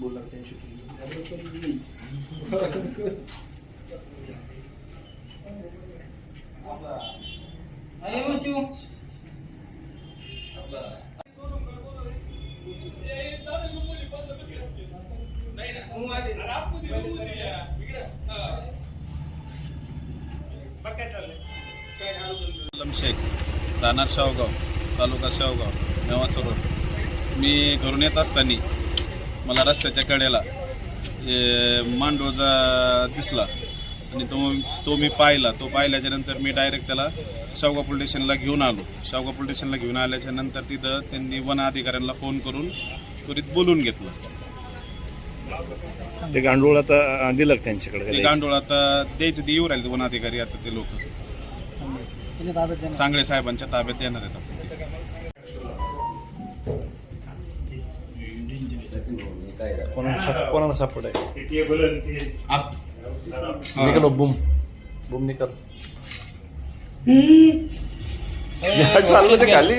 बोलला त्यांची अरे मचू शेख राहणार शावगाव तालुका शावगाव नेवा सरोड मी घरून येत असताना मला रस्त्याच्या कडेला मांडोळचा दिसला. आणि तो तो मी पाहिला. तो पाहिल्याच्या नंतर मी डायरेक्ट त्याला शावगाव पोलीस स्टेशनला घेऊन आलो. शावगाव पोलीस स्टेशनला घेऊन आल्याच्यानंतर तिथं त्यांनी वन अधिकाऱ्यांना फोन करून त्वरित बोलून घेतलं. ते गांडूळ आता दिलं त्यांच्याकडे ते गांडोळ आता द्यायचं ते येऊ राहिले वन अधिकारी आता ते लोक. सांगळे साहेबांच्या ताब्यात येणार आहेत आपण? कोणाला साप- कोणाला सापड आहे? निकलो बुम बुम निकल. चाललं ते खाली.